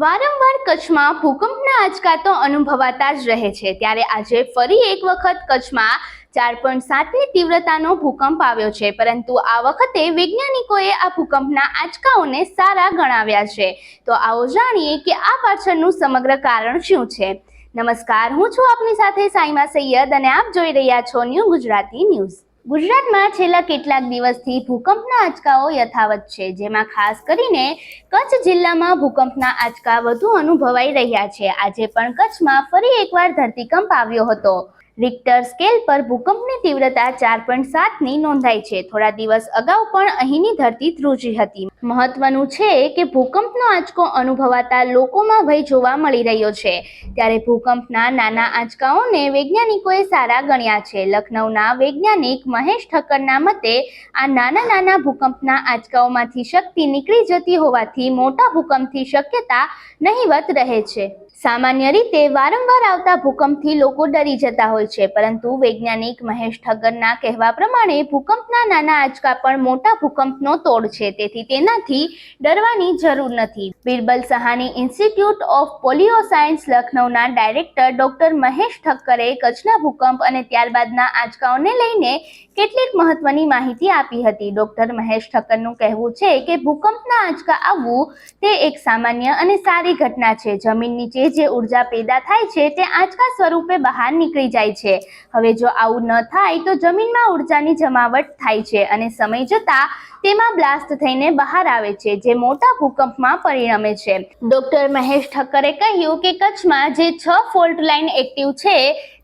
વારંવાર કચ્છમાં ભૂકંપના આંચકા તો અનુભવાતા જ રહે છે. ત્યારે આજે ફરી એક વખત કચ્છમાં ચાર પોઈન્ટ સાતની તીવ્રતાનો ભૂકંપ આવ્યો છે. પરંતુ આ વખતે વૈજ્ઞાનિકોએ આ ભૂકંપના આંચકાઓને સારા ગણાવ્યા છે. તો આવો જાણીએ કે આ પાછળનું સમગ્ર કારણ શું છે. નમસ્કાર, હું છું આપની સાથે સાઈમા સૈયદ અને આપ જોઈ રહ્યા છો ન્યૂ ગુજરાતી ન્યૂઝ. ગુજરાતમાં છેલ્લા કેટલાક દિવસથી ભૂકંપના આંચકાઓ યથાવત છે, જેમાં ખાસ કરીને કચ્છ જિલ્લામાં ભૂકંપના આંચકા વધુ અનુભવાઈ રહ્યા છે. આજે પણ કચ્છમાં ફરી એકવાર ધરતીકંપ આવ્યો હતો. રિક્ટર સ્કેલ પર ભૂકંપની તીવ્રતા ચાર પોઈન્ટ સાતની નોંધાઈ છે. થોડા દિવસ અગાઉ પણ અહીંની ધરતી ધ્રુજી હતી. મહત્વનું છે કે ભૂકંપનો આંચકો અનુભવાતા લોકોમાં ભય જોવા મળી રહ્યો છે. ત્યારે ભૂકંપના નાના આંચકાઓને વૈજ્ઞાનિકોએ સારા ગણ્યા છે. લખનૌના વૈજ્ઞાનિક મહેશ ઠક્કરના મતે, આ નાના નાના ભૂકંપના આંચકાઓમાંથી શક્તિ નીકળી જતી હોવાથી મોટા ભૂકંપથી શક્યતા નહીવત રહે છે. સામાન્ય રીતે વારંવાર આવતા ભૂકંપથી લોકો ડરી જતા હોય છે, પરંતુ વૈજ્ઞાનિક મહેશ ઠક્કરના કહેવા પ્રમાણે ભૂકંપના નાના આંચકા પણ મોટા ભૂકંપનો તોડ છે. તેથી તેનાથી ડરવાની જરૂર નથી. Birbal Sahni institute of palaeo science લખનૌના director doctor Mahesh ઠક્કરે કચ્છના ભૂકંપ અને ત્યારબાદના આંચકાઓને લઈને કેટલીક મહત્વની માહિતી આપી હતી. ડોક્ટર મહેશ ઠક્કરનું કહેવું છે કે ભૂકંપના આંચકા આવવું તે એક સામાન્ય અને સારી ઘટના છે. જમીન નીચે જે ઊર્જા પેદા થાય છે તે આંચકા સ્વરૂપે બહાર નીકળી જાય છે. હવે જો આવું ન થાય તો જમીનમાં ઉર્જાની જમાવટ થાય છે અને સમય જતાં તેમાં બ્લાસ્ટ થઈને બહાર આવે છે, જે મોટા ભૂકંપમાં પરિણમે છે. ડોક્ટર મહેશ ઠક્કરે કહ્યું કે કચ્છમાં જે છ ફોલ્ટ લાઇન એક્ટિવ છે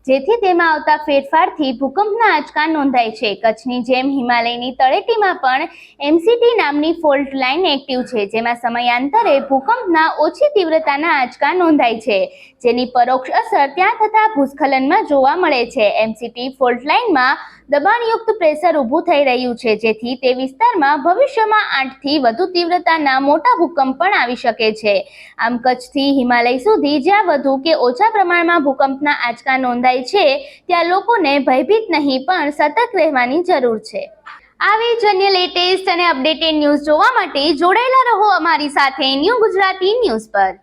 જેથી તેમાં આવતા ફેરફારથી ભૂકંપના આંચકા નોંધાય છે. કચ્છની જેમ હિમાલયની તળેટીમાં પણ એમસીટી નામની ફોલ્ટ લાઇન એક્ટિવ છે, જેમાં સમયાંતરે ભૂકંપના ઓછી તીવ્રતાના આંચકા નોંધાય છે, જેની પરોક્ષ અસર ત્યાં થતા ભૂસ્ખલનમાં જોવા મળે છે. એમસીટી ફોલ્ટ લાઇનમાં દબાણયુક્ત પ્રેશર ઊભું થઈ રહ્યું છે, જેથી તે વિસ્તારમાં ભવિષ્યમાં આઠથી વધુ તીવ્રતાના મોટા ભૂકંપ પણ આવી શકે છે. આમ કચ્છથી હિમાલય સુધી જ્યાં વધુ કે ઓછા પ્રમાણમાં ભૂકંપના આંચકા નોંધાય છે, ત્યાં લોકોને ભયભીત નહીં, પણ સતર્ક રહેવાની જરૂર છે. આવી જ અન્ય લેટેસ્ટ અને અપડેટેડ ન્યૂઝ જોવા માટે જોડાયેલા રહો અમારી સાથે ન્યૂ ગુજરાતી ન્યૂઝ પર.